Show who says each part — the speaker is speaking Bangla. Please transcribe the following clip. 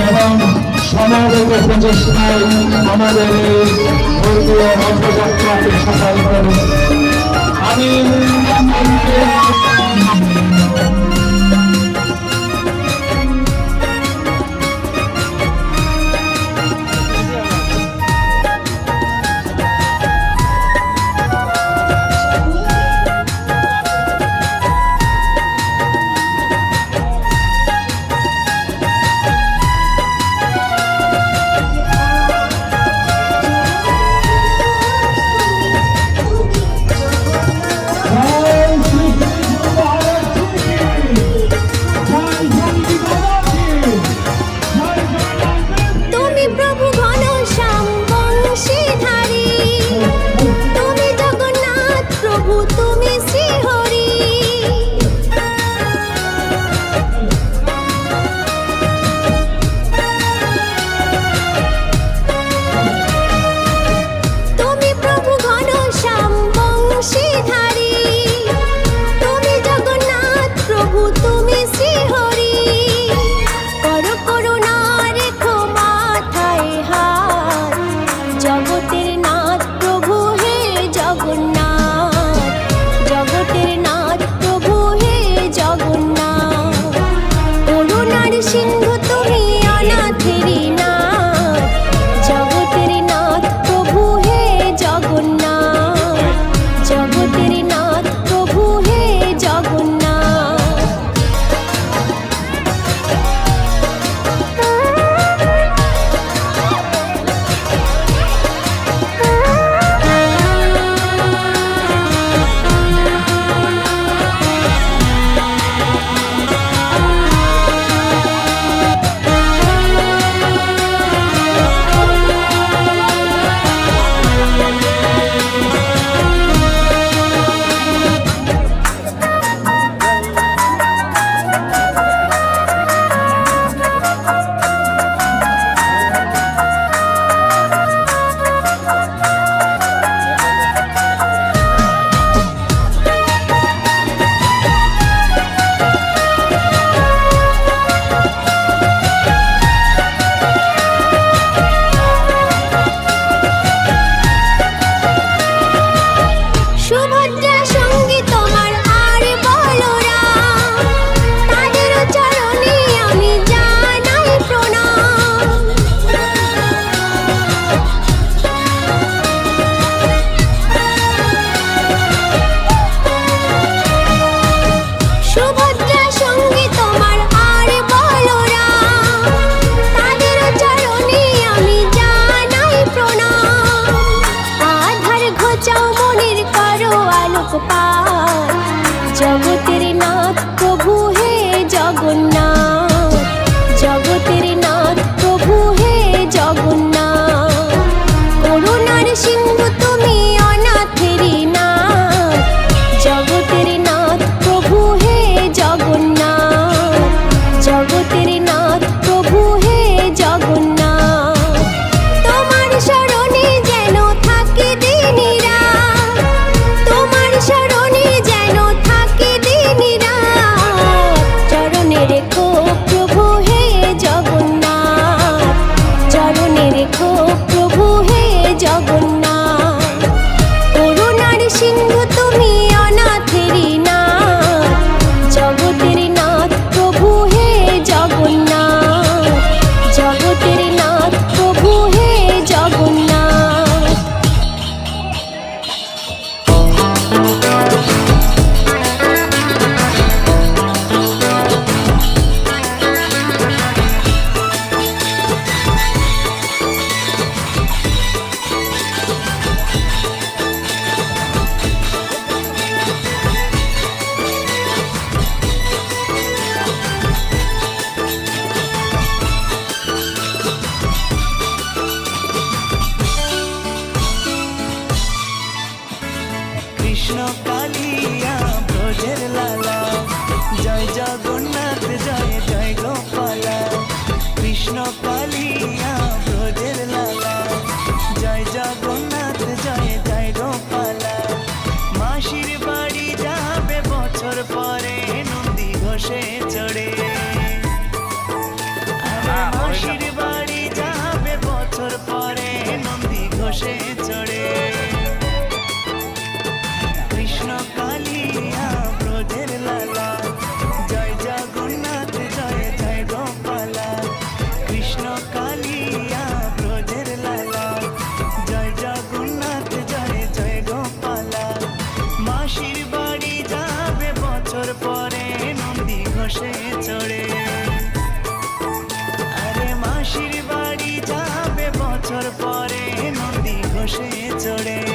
Speaker 1: এবং সমাবেত প্রচেষ্টায় আমাদের এই ভারতীয় রথযাত্রাকে আমি
Speaker 2: জগতে
Speaker 3: of जोड़े